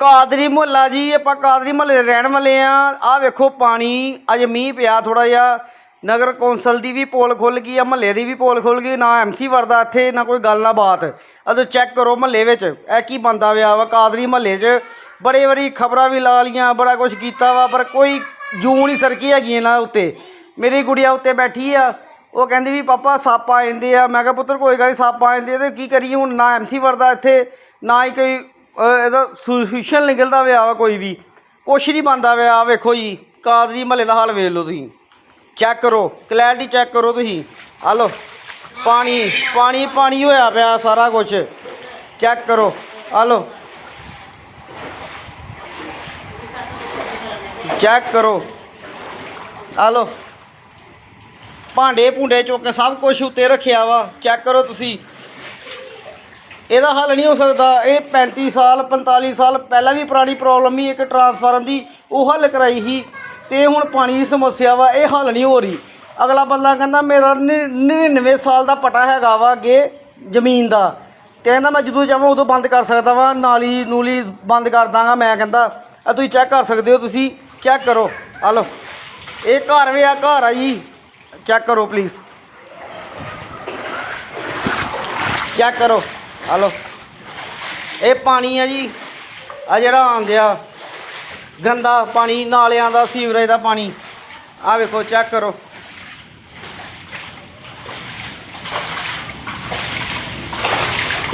ਕਾਦਰੀ ਮੁਹੱਲਾ ਜੀ, ਆਪਾਂ ਕਾਦਰੀ ਮੁਹੱਲੇ ਦੇ ਰਹਿਣ ਵਾਲੇ ਆ। ਆਹ ਵੇਖੋ ਪਾਣੀ, ਅਜੇ ਮੀਂਹ ਪਿਆ ਥੋੜਾ ਜਿਹਾ। ਨਗਰ ਕੌਂਸਲ ਦੀ ਵੀ ਪੋਲ ਖੁੱਲ ਗਈ ਆ, ਮੁਹੱਲੇ ਦੀ ਵੀ ਪੋਲ ਖੁੱਲ ਗਈ, ਨਾ ਐਮਸੀ ਵਰਦਾ ਇੱਥੇ, ਨਾ ਕੋਈ ਗੱਲ, ਨਾ ਬਾਤ। ਅਦੋਂ ਚੈੱਕ ਕਰੋ ਮੁਹੱਲੇ ਵਿੱਚ, ਇਹ ਕੀ ਬੰਦਾ ਵਿਆ ਵਾ ਕਾਦਰੀ ਮੁਹੱਲੇ 'ਚ। ਬੜੇ ਵਾਰੀ ਖਬਰਾਂ ਵੀ ਲਾ ਲੀਆਂ ਬੜਾ ਕੁਝ ਕੀਤਾ ਵਾ, ਪਰ ਕੋਈ ਜੂੰ ਨਹੀਂ ਸਰਕੀ ਹੈਗੀ ਇਹਨਾਂ ਉੱਤੇ। ਮੇਰੀ ਗੁੜੀਆ ਉੱਤੇ ਬੈਠੀ ਆ। ਉਹ ਕਹਿੰਦੀ ਵੀ ਪਾਪਾ ਸੱਪ ਆ ਜਾਂਦੇ ਆ। ਮੈਂ ਕਿਹਾ, ਪੁੱਤਰ, ਕੋਈ ਗੱਲ ਨਹੀਂ ਸੱਪ ਆ ਜਾਂਦੇ ਆ ਤੇ ਕੀ ਕਰੀਏ? ਹੁਣ ਨਾ ਐਮਸੀ ਵਰਦਾ ਇੱਥੇ, ਨਾ ਹੀ ਕੋਈ ਇਹਦਾ ਸੋਲੂਸ਼ਨ ਨਿਕਲਦਾ ਵਿਆ ਵਾ ਕੋਈ ਵੀ। ਕੁਛ ਨਹੀਂ ਬੰਦਾ ਵਿਆ ਵੇਖੋ ਜੀ, ਕਾਦਰੀ ਮਹੱਲੇ ਦਾ ਹਾਲ ਵੇਖ ਲਓ ਤੁਸੀਂ। ਚੈੱਕ ਕਰੋ ਕਲੈਰਿਟੀ ਚੈੱਕ ਕਰੋ ਤੁਸੀਂ। ਆ ਲਓ, ਪਾਣੀ ਪਾਣੀ ਪਾਣੀ ਹੋਇਆ ਪਿਆ ਸਾਰਾ ਕੁਝ ਚੈੱਕ ਕਰੋ ਆ ਲਓ। ਚੈੱਕ ਕਰੋ। ਆ ਲਓ। ਭਾਂਡੇ ਭੁੰਡੇ ਚੁੱਕ ਕੇ ਸਭ ਕੁਝ ਉੱਤੇ ਰੱਖਿਆ ਵਾ। ਚੈੱਕ ਕਰੋ ਤੁਸੀਂ। ਇਹਦਾ ਹੱਲ ਨਹੀਂ ਹੋ ਸਕਦਾ। ਇਹ 35 ਸਾਲ 45 ਸਾਲ ਪਹਿਲਾਂ ਵੀ ਪੁਰਾਣੀ ਪ੍ਰੋਬਲਮ ਹੀ ਇੱਕ ਟਰਾਂਸਫਾਰਮ ਦੀ, ਉਹ ਹੱਲ ਕਰਾਈ ਸੀ। ਤੇ ਹੁਣ ਪਾਣੀ ਦੀ ਸਮੱਸਿਆ ਵਾ, ਇਹ ਹੱਲ ਨਹੀਂ ਹੋ ਰਹੀ। ਅਗਲਾ ਬੰਦਾ ਕਹਿੰਦਾ, ਮੇਰਾ 99 ਸਾਲ ਦਾ ਪਟਾ ਹੈਗਾ ਵਾ ਅੱਗੇ ਜ਼ਮੀਨ ਦਾ। ਤੇ ਕਹਿੰਦਾ, ਮੈਂ ਜਦੋਂ ਚਾਹਾਂ ਉਦੋਂ ਬੰਦ ਕਰ ਸਕਦਾ ਵਾ। ਨਾਲੀ ਨੂਲੀ ਬੰਦ ਕਰ ਦਾਂਗਾ। ਮੈਂ ਕਹਿੰਦਾ, ਆ ਤੁਸੀਂ ਚੈੱਕ ਕਰ ਸਕਦੇ ਹੋ ਤੁਸੀਂ। ਚੈੱਕ ਕਰੋ। ਆ ਲਓ। ਇਹ ਘਰ ਵੇ ਆ, ਘਰ ਆ ਜੀ। ਚੈੱਕ ਕਰੋ ਪਲੀਜ਼ ਚੈੱਕ ਕਰੋ ਆ ਇਹ ਪਾਣੀ ਆ ਜੀ। ਆ ਜਿਹੜਾ ਆਂਦਿਆ ਗੰਦਾ ਪਾਣੀ, ਨਾਲਿਆਂ ਦਾ, ਸੀਵਰੇਜ ਦਾ ਪਾਣੀ। ਆ ਵੇਖੋ ਚੈੱਕ ਕਰੋ।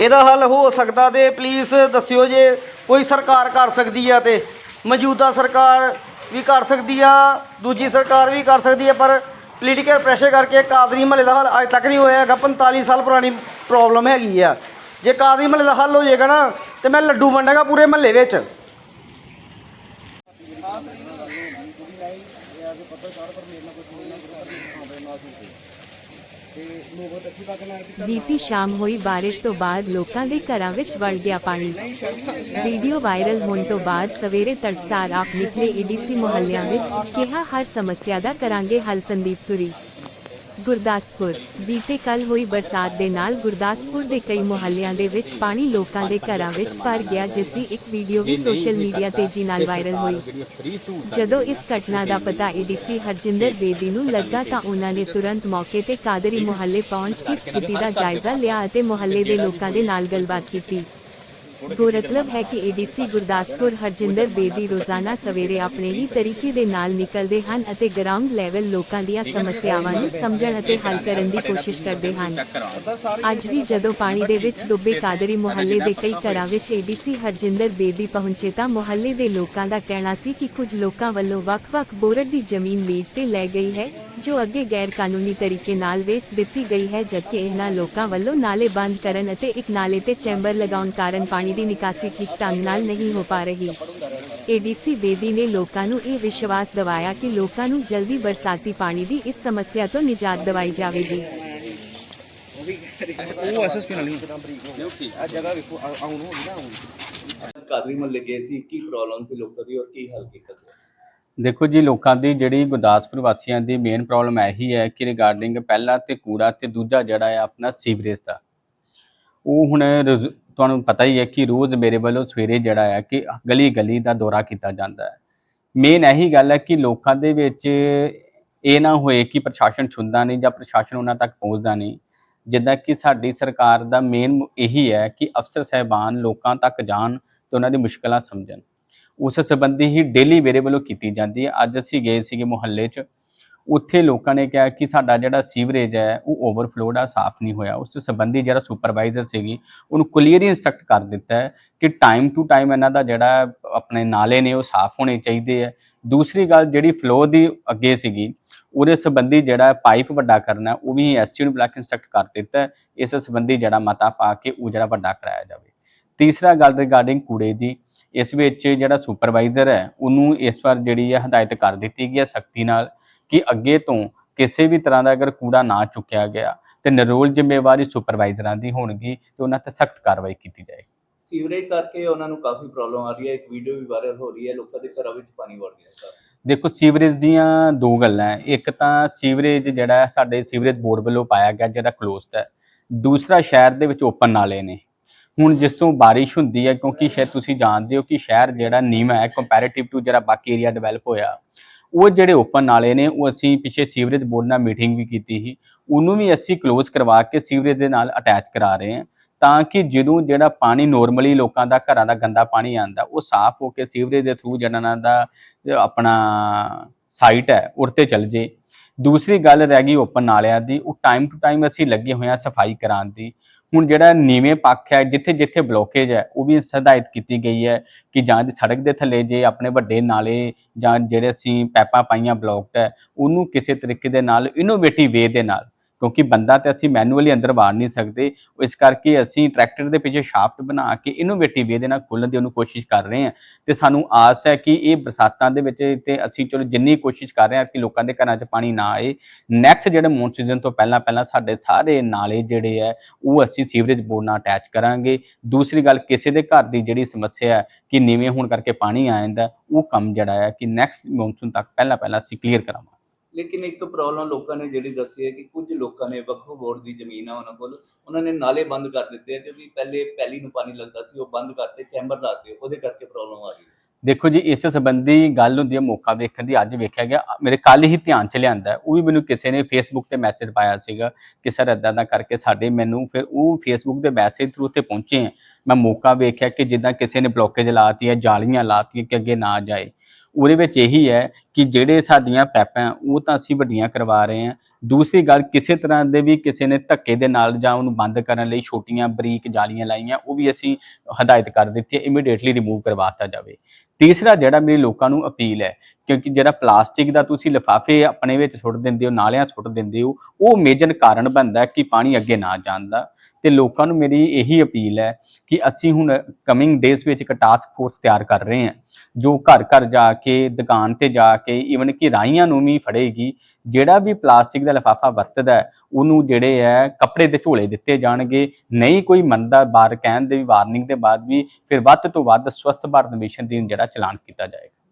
ਇਹਦਾ ਹੱਲ ਹੋ ਸਕਦਾ ਤੇ ਪਲੀਜ਼ ਦੱਸਿਓ ਜੇ ਕੋਈ ਸਰਕਾਰ ਕਰ ਸਕਦੀ ਆ ਤੇ। ਮੌਜੂਦਾ ਸਰਕਾਰ ਵੀ ਕਰ ਸਕਦੀ ਆ, ਦੂਜੀ ਸਰਕਾਰ ਵੀ ਕਰ ਸਕਦੀ ਆ, ਪਰ ਪੋਲੀਟੀਕਲ ਪ੍ਰੈਸ਼ਰ ਕਰਕੇ ਕਾਦਰੀ ਮਹੱਲੇ ਦਾ ਹੱਲ ਅਜੇ ਤੱਕ ਨਹੀਂ ਹੋਇਆ ਹੈਗਾ 45 ਸਾਲ ਪੁਰਾਣੀ ਪ੍ਰੋਬਲਮ ਹੈਗੀ ਆ। ਜੇ ਕਾਦਰੀ ਮਹੱਲੇ ਦਾ ਹੱਲ ਹੋ ਜਾਏਗਾ ਨਾ, ਤੇ ਮੈਂ ਲੱਡੂ ਵੰਡਾਂਗਾ ਪੂਰੇ ਮਹੱਲੇ ਵਿੱਚ। ਬੀਤੀ ਸ਼ਾਮ ਹੋਈ ਬਾਰਿਸ਼ ਤੋਂ ਬਾਅਦ ਲੋਕਾਂ ਦੇ ਘਰਾਂ ਵਿੱਚ ਵੜ ਗਿਆ ਪਾਣੀ। ਵੀਡੀਓ ਵਾਇਰਲ ਹੋਣ ਤੋਂ ਬਾਅਦ ਸਵੇਰੇ ਤੜਕਸਾਰ ਆਪ ਨਿਕਲੇ ਏਡੀਸੀ ਮੁਹੱਲਿਆਂ ਵਿੱਚ ਕਿਹਾ, ਹਰ ਸਮੱਸਿਆ ਦਾ ਕਰਾਂਗੇ ਹੱਲ, ਸੰਦੀਪ ਸੁਰੀ। ਗੁਰਦਾਸਪੁਰ ਬੀਤੇ ਕੱਲ ਹੋਈ ਬਰਸਾਤ ਦੇ ਨਾਲ ਗੁਰਦਾਸਪੁਰ ਦੇ ਕਈ ਮੁਹੱਲਿਆਂ ਦੇ ਵਿੱਚ ਪਾਣੀ ਲੋਕਾਂ ਦੇ ਘਰਾਂ ਵਿੱਚ ਭਰ ਗਿਆ ਜਿਸ ਦੀ ਇੱਕ ਵੀਡੀਓ ਵੀ ਸੋਸ਼ਲ ਮੀਡੀਆ ਤੇਜ਼ੀ ਨਾਲ ਵਾਇਰਲ ਹੋਈ। ਜਦੋਂ ਇਸ ਘਟਨਾ ਦਾ ਪਤਾ ਏਡੀਸੀ ਹਰਜਿੰਦਰ ਬੇਦੀ ਨੂੰ ਲੱਗਾ ਤਾਂ ਉਹਨਾਂ ਨੇ ਤੁਰੰਤ ਮੌਕੇ ਤੇ ਕਾਦਰੀ ਮੁਹੱਲੇ ਪਹੁੰਚ ਕੇ ਸਥਿਤੀ ਦਾ ਜਾਇਜ਼ਾ ਲਿਆ ਅਤੇ ਮੁਹੱਲੇ ਦੇ ਲੋਕਾਂ ਦੇ ਨਾਲ ਗੱਲਬਾਤ ਕੀਤੀ। ਗੌਰਤਲਬ ਹੈ ਕਿ ਏਡੀਸੀ ਗੁਰਦਾਸਪੁਰ ਹਰਜਿੰਦਰ ਬੇਦੀ ਰੋਜ਼ਾਨਾ ਸਵੇਰੇ ਆਪਣੇ ਹੀ ਤਰੀਕੇ ਦੇ ਨਾਲ ਨਿਕਲਦੇ ਹਨ ਅਤੇ ਗਰਾਊਂਡ ਲੈਵਲ ਲੋਕਾਂ ਦੀਆਂ ਸਮੱਸਿਆਵਾਂ ਨੂੰ ਸਮਝਣ ਅਤੇ ਹੱਲ ਕਰਨ ਦੀ ਕੋਸ਼ਿਸ਼ ਕਰਦੇ ਹਨ। ਅੱਜ ਵੀ ਜਦੋਂ ਪਾਣੀ ਦੇ ਵਿੱਚ ਡੁੱਬੇ ਕਾਦਰੀ ਮੁਹੱਲੇ ਦੇ ਕਈ ਘਰਾਂ ਵਿੱਚ ਏਡੀਸੀ ਹਰਜਿੰਦਰ ਬੇਦੀ ਪਹੁੰਚੇ ਤਾਂ ਮੁਹੱਲੇ ਦੇ ਲੋਕਾਂ ਦਾ ਕਹਿਣਾ ਸੀ ਕਿ ਕੁਝ ਲੋਕਾਂ ਵੱਲੋਂ ਵੱਖ-ਵੱਖ ਬੋਰਡ ਦੀ ਜ਼ਮੀਨ ਵੇਚ ਤੇ ਲੈ ਗਈ ਹੈ, ਜੋ ਅੱਗੇ ਗੈਰ ਕਾਨੂੰਨੀ ਤਰੀਕੇ ਨਾਲ ਵੇਚ ਦਿੱਤੀ ਗਈ ਹੈ, ਜਦਕਿ ਇਹਨਾਂ ਲੋਕਾਂ ਵੱਲੋਂ ਨਾਲੇ ਬੰਦ ਕਰਨ ਅਤੇ ਇੱਕ ਨਾਲੇ ਤੇ ਚੈਂਬਰ ਲਗਾਉਣ ਕਾਰਨ ਪਾਣੀ ਦੀ ਨਿਕਾਸੀ ਠੀਕ ਢੰਗ ਨਾਲ ਨਹੀਂ ਹੋ ਪਾ ਰਹੀ। ਏਡੀਸੀ ਬੇਦੀ ਨੇ ਲੋਕਾਂ ਨੂੰ ਇਹ ਵਿਸ਼ਵਾਸ ਦਿਵਾਇਆ ਕਿ ਲੋਕਾਂ ਨੂੰ ਜਲਦੀ ਬਰਸਾਤੀ ਪਾਣੀ ਦੀ ਇਸ ਸਮੱਸਿਆ ਤੋਂ ਨਿਜਾਤ ਦਿਵਾਈ ਜਾਵੇਗੀ। ਉਹ ਐਸਐਸਪੀ ਨਾਲ ਨਹੀਂ ਕਾਦਰੀ ਮਹੱਲੇ ਗਏ ਸੀ ਕੀ ਪ੍ਰੋਬਲਮ ਸੀ ਲੋਕਾਂ ਦੀ ਔਰ ਕੀ ਹੱਲ ਕੀਤਾ ਗਿਆ? ਦੇਖੋ ਜੀ ਲੋਕਾਂ ਦੀ ਜਿਹੜੀ ਗੁਰਦਾਸਪੁਰ ਵਾਸੀਆਂ ਦੀ ਮੇਨ ਪ੍ਰੋਬਲਮ ਇਹੀ ਹੈ ਕਿ ਰਿਗਾਰਡਿੰਗ ਪਹਿਲਾ ਤੇ ਕੂੜਾ ਤੇ ਦੂਜਾ ਜਿਹੜਾ ਹੈ ਆਪਣਾ ਸੀਵਰੇਜ ਦਾ। ਉਹ ਹੁਣ ਤੁਹਾਨੂੰ ਪਤਾ ਹੀ ਹੈ ਕਿ ਰੋਜ਼ ਮੇਰੇ ਵੱਲੋਂ ਸਵੇਰੇ ਜਿਹੜਾ ਹੈ ਕਿ ਗਲੀ ਗਲੀ ਦਾ ਦੌਰਾ ਕੀਤਾ ਜਾਂਦਾ ਹੈ। ਮੇਨ ਇਹੀ ਗੱਲ ਹੈ ਕਿ ਲੋਕਾਂ ਦੇ ਵਿੱਚ ਇਹ ਨਾ ਹੋਏ ਕਿ ਪ੍ਰਸ਼ਾਸਨ ਛੁੰਦਾ ਨਹੀਂ ਜਾਂ ਪ੍ਰਸ਼ਾਸਨ ਉਹਨਾਂ ਤੱਕ ਪਹੁੰਚਦਾ ਨਹੀਂ। ਜਿੱਦਾਂ ਕਿ ਸਾਡੀ ਸਰਕਾਰ ਦਾ ਮੇਨ ਇਹੀ ਹੈ ਕਿ ਅਫਸਰ ਸਹਿਬਾਨ ਲੋਕਾਂ ਤੱਕ ਜਾਣ ਤੇ ਉਹਨਾਂ ਦੀ ਮੁਸ਼ਕਲਾਂ ਸਮਝਣ। ਉਸ ਸੰਬੰਧੀ ਹੀ ਡੇਲੀ ਮੇਰੇ ਵੱਲੋਂ ਕੀਤੀ ਜਾਂਦੀ ਹੈ। ਅੱਜ ਅਸੀਂ ਗਏ ਸੀਗੇ ਮੁਹੱਲੇ 'ਚ ਉੱਥੇ ਲੋਕਾਂ ਨੇ ਕਿਹਾ ਕਿ ਸਾਡਾ ਜਿਹੜਾ ਸੀਵਰੇਜ ਹੈ, ਉਹ ਓਵਰਫਲੋਡ ਆ ਸਾਫ਼ ਨਹੀਂ ਹੋਇਆ। ਉਸ ਸੰਬੰਧੀ ਜਿਹੜਾ ਸੁਪਰਵਾਈਜ਼ਰ ਸੀਗੀ, ਉਹਨੂੰ ਕਲੀਅਰਲੀ ਇਨਸਟਰਕਟ ਕਰ ਦਿੱਤਾ ਹੈ ਕਿ ਟਾਈਮ ਟੂ ਟਾਈਮ ਇਹਨਾਂ ਦਾ ਜਿਹੜਾ ਆਪਣੇ ਨਾਲੇ ਨੇ, ਉਹ ਸਾਫ਼ ਹੋਣੇ ਚਾਹੀਦੇ ਹੈ। ਦੂਸਰੀ ਗੱਲ ਜਿਹੜੀ ਫਲੋ ਦੀ ਅੱਗੇ ਸੀਗੀ, ਉਹਦੇ ਸੰਬੰਧੀ ਜਿਹੜਾ ਪਾਈਪ ਵੱਡਾ ਕਰਨਾ ਉਹ ਵੀ ਐਸਟੀ ਨੂੰ ਬਲੈਕ ਇਨਸਟਰਕਟ ਕਰ ਦਿੱਤਾ ਇਸ ਸੰਬੰਧੀ ਜਿਹੜਾ ਮਤਾ ਪਾ ਕੇ ਉਹ ਜਿਹੜਾ ਵੱਡਾ ਕਰਾਇਆ ਜਾਵੇ। ਤੀਸਰਾ ਗੱਲ ਰਿਗਾਰਡਿੰਗ ਕੂੜੇ ਦੀ, ਇਸ ਵਿੱਚ ਜਿਹੜਾ ਸੁਪਰਵਾਈਜ਼ਰ ਹੈ, ਉਹਨੂੰ ਇਸ ਵਾਰ ਜਿਹੜੀ ਹੈ ਹਦਾਇਤ ਕਰ ਦਿੱਤੀ ਗਈ ਹੈ ਸਖਤੀ ਨਾਲ। ਕਿ ਅੱਗੇ ਤੋਂ ਕਿਸੇ ਵੀ ਤਰ੍ਹਾਂ ਦਾ ਅਗਰ ਕੂੜਾ ਨਾ ਚੁੱਕਿਆ ਗਿਆ ਤੇ ਨਿਰੋਲ ਜ਼ਿੰਮੇਵਾਰੀ ਸੁਪਰਵਾਈਜ਼ਰਾਂ ਦੀ ਹੋਣਗੀ ਤੇ ਉਹਨਾਂ ਤੇ ਸਖਤ ਕਾਰਵਾਈ ਕੀਤੀ ਜਾਏਗੀ। ਸੀਵਰੇਜ ਕਰਕੇ ਉਹਨਾਂ ਨੂੰ ਕਾਫੀ ਪ੍ਰੋਬਲਮ ਆ ਰਹੀ ਹੈ। ਇੱਕ ਵੀਡੀਓ ਵੀ ਵਾਇਰਲ ਹੋ ਰਹੀ ਹੈ। ਲੋਕਾਂ ਦੇ ਘਰਾਂ ਵਿੱਚ ਪਾਣੀ ਵੜ ਗਿਆ ਸਰ ਦੇਖੋ ਸੀਵਰੇਜ ਦੀਆਂ ਦੋ ਗੱਲਾਂ ਹੈ। ਇੱਕ ਤਾਂ ਸੀਵਰੇਜ ਜਿਹੜਾ ਹੈ ਸਾਡੇ ਸੀਵਰੇਜ ਬੋਰਡ ਵੱਲੋਂ ਪਾਇਆ ਗਿਆ ਜਿਹੜਾ ਕਲੋਜ਼ਡ ਹੈ। ਦੂਸਰਾ ਸ਼ਹਿਰ ਦੇ ਵਿੱਚ ਓਪਨ ਨਾਲੇ ਨੇ। ਹੁਣ ਜਿਸ ਤੋਂ ਬਾਰਿਸ਼ ਹੁੰਦੀ ਹੈ ਕਿਉਂਕਿ ਸ਼ਾਇਦ ਤੁਸੀਂ ਜਾਣਦੇ ਹੋ ਕਿ ਸ਼ਹਿਰ ਜਿਹੜਾ ਨੀਵਾਂ ਹੈ ਕੰਪੈਰੀਟਿਵ ਟੂ ਜਿਹੜਾ ਬਾਕੀ ਏਰੀਆ ਡਿਵੈਲਪ ਹੋਇਆ ਉਹ ਜਿਹੜੇ ਓਪਨ ਨਾਲੇ ਨੇ, ਉਹ ਅਸੀਂ ਪਿੱਛੇ ਸੀਵਰੇਜ ਬੋਰਡ ਨਾਲ ਮੀਟਿੰਗ ਵੀ ਕੀਤੀ ਸੀ। ਉਹਨੂੰ ਵੀ ਅਸੀਂ ਕਲੋਜ਼ ਕਰਵਾ ਕੇ ਸੀਵਰੇਜ ਦੇ ਨਾਲ ਅਟੈਚ ਕਰਾ ਰਹੇ ਹਾਂ ਤਾਂ ਕਿ ਜਦੋਂ ਜਿਹੜਾ ਪਾਣੀ ਨੋਰਮਲੀ ਲੋਕਾਂ ਦਾ ਘਰਾਂ ਦਾ ਗੰਦਾ ਪਾਣੀ ਆਂਦਾ ਉਹ ਸਾਫ਼ ਹੋ ਕੇ ਸੀਵਰੇਜ ਦੇ ਥਰੂ ਜਿਹੜਾ ਇਹਨਾਂ ਦਾ ਆਪਣਾ ਸਾਈਟ ਹੈ ਉਰਤੇ ਚੱਲ ਜੇ। ਦੂਸਰੀ ਗੱਲ ਰਹਿ ਗਈ ਓਪਨ ਨਾਲਿਆਂ ਦੀ, ਉਹ ਟਾਈਮ ਟੂ ਟਾਈਮ ਅਸੀਂ ਲੱਗੇ ਹੋਏ ਹਾਂ ਸਫ਼ਾਈ ਕਰਾਉਣ ਦੀ। ਹੁਣ ਜਿਹੜਾ ਨੀਵੇਂ ਪੱਖ ਹੈ, ਜਿੱਥੇ ਜਿੱਥੇ ਬਲੋਕੇਜ ਹੈ, ਉਹ ਵੀ ਹਦਾਇਤ ਕੀਤੀ ਗਈ ਹੈ ਕਿ ਜਾਂ ਸੜਕ ਦੇ ਥੱਲੇ ਜੇ ਆਪਣੇ ਵੱਡੇ ਨਾਲੇ ਜਾਂ ਜਿਹੜੇ ਅਸੀਂ ਪੈਪਾਂ ਪਾਈਆਂ ਬਲੌਕਡ ਹੈ, ਉਹਨੂੰ ਕਿਸੇ ਤਰੀਕੇ ਦੇ ਨਾਲ ਇਨੋਵੇਟਿਵ ਵੇ ਦੇ ਨਾਲ ਕਿਉਂਕਿ ਬੰਦਾ ਤੇ ਅਸੀਂ ਮੈਨੂਅਲੀ ਅੰਦਰ ਵਾੜ ਨਹੀਂ ਸਕਦੇ, ਇਸ ਕਰਕੇ ਅਸੀਂ ਟਰੈਕਟਰ ਦੇ ਪਿੱਛੇ ਸ਼ਾਫਟ ਬਣਾ ਕੇ ਇਨੋਵੇਟਿਵ ਵੇ ਦੇ ਨਾਲ ਖੋਲ੍ਹਣ ਦੀ ਉਹਨੂੰ ਕੋਸ਼ਿਸ਼ ਕਰ ਰਹੇ ਹਾਂ। ਤੇ ਸਾਨੂੰ ਆਸ ਹੈ ਕਿ ਇਹ ਬਰਸਾਤਾਂ ਦੇ ਵਿੱਚ ਤੇ ਅਸੀਂ ਚਲੋ ਜਿੰਨੀ ਕੋਸ਼ਿਸ਼ ਕਰ ਰਹੇ ਹਾਂ ਕਿ ਲੋਕਾਂ ਦੇ ਘਰਾਂ 'ਚ ਪਾਣੀ ਨਾ ਆਏ। ਨੈਕਸਟ ਜਿਹੜੇ ਮੌਨ ਸੀਜ਼ਨ ਤੋਂ ਪਹਿਲਾਂ ਪਹਿਲਾਂ ਸਾਡੇ ਸਾਰੇ ਨਾਲੇ ਜਿਹੜੇ ਹੈ, ਉਹ ਅਸੀਂ ਸੀਵਰੇਜ ਬੋਰਡ ਨਾਲ ਅਟੈਚ ਕਰਾਂਗੇ। ਦੂਸਰੀ ਗੱਲ, ਕਿਸੇ ਦੇ ਘਰ ਦੀ ਜਿਹੜੀ ਸਮੱਸਿਆ ਹੈ ਕਿ ਨੀਵੇਂ ਹੋਣ ਕਰਕੇ ਪਾਣੀ ਆ ਜਾਂਦਾ, ਉਹ ਕੰਮ ਜਿਹੜਾ ਹੈ ਕਿ ਨੈਕਸਟ ਮੌਨਸੂਨ ਤੱਕ ਪਹਿਲਾਂ ਪਹਿਲਾਂ ਅਸੀਂ ਕਲੀਅਰ ਕਰਾਵਾਂਗੇ। ਲੇਕਿਨ ਇੱਕ ਪ੍ਰੋਬਲਮ ਲੋਕਾਂ ਨੇ ਜਿਹੜੀ ਦੱਸੀ ਹੈ ਕਿ ਕੁਝ ਲੋਕਾਂ ਨੇ ਵਕਫ ਬੋਰਡ ਦੀ ਜ਼ਮੀਨ ਆ ਉਹਨਾਂ ਕੋਲ, ਉਹਨਾਂ ਨੇ ਨਾਲੇ ਬੰਦ ਕਰ ਦਿੱਤੇ ਆ, ਕਿਉਂਕਿ ਪਹਿਲੇ ਪਹਿਲੀ ਨੂੰ ਪਾਣੀ ਲੱਗਦਾ ਸੀ, ਉਹ ਬੰਦ ਕਰਤੇ ਚੈਂਬਰ ਲਾਤੇ ਉਹਦੇ ਕਰਕੇ ਪ੍ਰੋਬਲਮ ਆ ਰਹੀ ਹੈ। ਦੇਖੋ ਜੀ, ਇਸ ਸੰਬੰਧੀ ਗੱਲ ਹੁੰਦੀ ਹੈ ਮੌਕਾ ਵੇਖਣ ਦੀ, ਅੱਜ ਵੇਖਿਆ ਗਿਆ, ਮੇਰੇ ਕੱਲ ਹੀ ਧਿਆਨ ਚ ਲਿਆਂਦਾ ਉਹ ਵੀ ਮੈਨੂੰ ਕਿਸੇ ਨੇ ਫੇਸਬੁੱਕ ਤੇ ਮੈਸੇਜ ਪਾਇਆ ਸੀਗਾ ਕਿ ਸਰ ਇਦਾਂ ਦਾ ਕਰਕੇ ਸਾਡੇ ਮੈਨੂੰ ਫਿਰ ਉਹ ਫੇਸਬੁੱਕ ਦੇ ਮੈਸੇਜ ਥਰੂ ਤੇ ਪਹੁੰਚੇ ਹੈ। ਮੈਂ ਮੌਕਾ ਵੇਖਿਆ ਕਿ ਜਿੱਦਾਂ ਕਿਸੇ ਨੇ ਬਲੋਕੇਜ ਲਾਤੀ ਹੈ, ਜਾਲੀਆਂ ਲਾਤੀਆਂ ਕਿ ਅੱਗੇ ਨਾ ਜਾਏ। ਉਹਦੇ ਵਿੱਚ ਇਹੀ ਹੈ ਕਿ ਜਿਹੜੇ ਸਾਡੀਆਂ ਪੈਪਾਂ ਉਹ ਤਾਂ ਅਸੀਂ ਵੱਡੀਆਂ ਕਰਵਾ ਰਹੇ ਹਾਂ। ਦੂਸਰੀ ਗੱਲ, ਕਿਸੇ ਤਰ੍ਹਾਂ ਦੇ ਵੀ ਕਿਸੇ ਨੇ ਧੱਕੇ ਦੇ ਨਾਲ ਜਾਂ ਉਹਨੂੰ ਬੰਦ ਕਰਨ ਲਈ ਛੋਟੀਆਂ ਬਰੀਕ ਜਾਲੀਆਂ ਲਾਈਆਂ, ਉਹ ਵੀ ਅਸੀਂ ਹਦਾਇਤ ਕਰ ਦਿੱਤੀ ਹੈ ਇਮੀਡੀਏਟਲੀ ਰਿਮੂਵ ਕਰਵਾਤਾ ਜਾਵੇ। ਤੀਸਰਾ ਜਿਹੜਾ ਮੇਰੀ ਲੋਕਾਂ ਨੂੰ ਅਪੀਲ ਹੈ ਕਿਉਂਕਿ ਜਿਹੜਾ ਪਲਾਸਟਿਕ ਦਾ ਤੁਸੀਂ ਲਿਫਾਫੇ ਆਪਣੇ ਵਿੱਚ ਸੁੱਟ ਦਿੰਦੇ ਹੋ, ਨਾਲਿਆਂ ਸੁੱਟ ਦਿੰਦੇ ਹੋ, ਉਹ ਮੇਜਰ ਕਾਰਨ ਬਣਦਾ ਕਿ ਪਾਣੀ ਅੱਗੇ ਨਾ ਜਾਂਦਾ ਤੇ ਲੋਕਾਂ ਨੂੰ ਮੇਰੀ ਇਹੀ ਅਪੀਲ ਹੈ ਕਿ ਅਸੀਂ ਹੁਣ ਕਮਿੰਗ ਡੇਜ਼ ਵਿੱਚ ਇੱਕ ਟਾਸਕ ਫੋਰਸ ਤਿਆਰ ਕਰ ਰਹੇ ਹਾਂ, ਜੋ ਘਰ ਘਰ ਜਾ ਕੇ, ਦੁਕਾਨ ਤੇ ਜਾ ਕੇ ਈਵਨ ਕਿ ਰਾਈਆਂ ਨੂੰ ਵੀ ਫੜੇਗੀ, ਜਿਹੜਾ ਵੀ ਪਲਾਸਟਿਕ ਦਾ ਲਿਫਾਫਾ ਵਰਤਦਾ ਉਹਨੂੰ ਜਿਹੜੇ ਹੈ ਕੱਪੜੇ ਦੇ ਝੋਲੇ ਦਿੱਤੇ ਜਾਣਗੇ। ਨਹੀਂ ਕੋਈ ਮੰਨਦਾ ਬਾਰ ਕਹਿਣ ਦੇ ਵੀ ਵਾਰਨਿੰਗ ਦੇ ਬਾਅਦ ਵੀ, ਫਿਰ ਵੱਧ ਤੋਂ ਵੱਧ ਸਵਸਥ ਭਾਰਤ ਮਿਸ਼ਨ ਦੀ ਜਿਹੜਾ ਚਲਾਨ ਕੀਤਾ ਜਾਏਗਾ।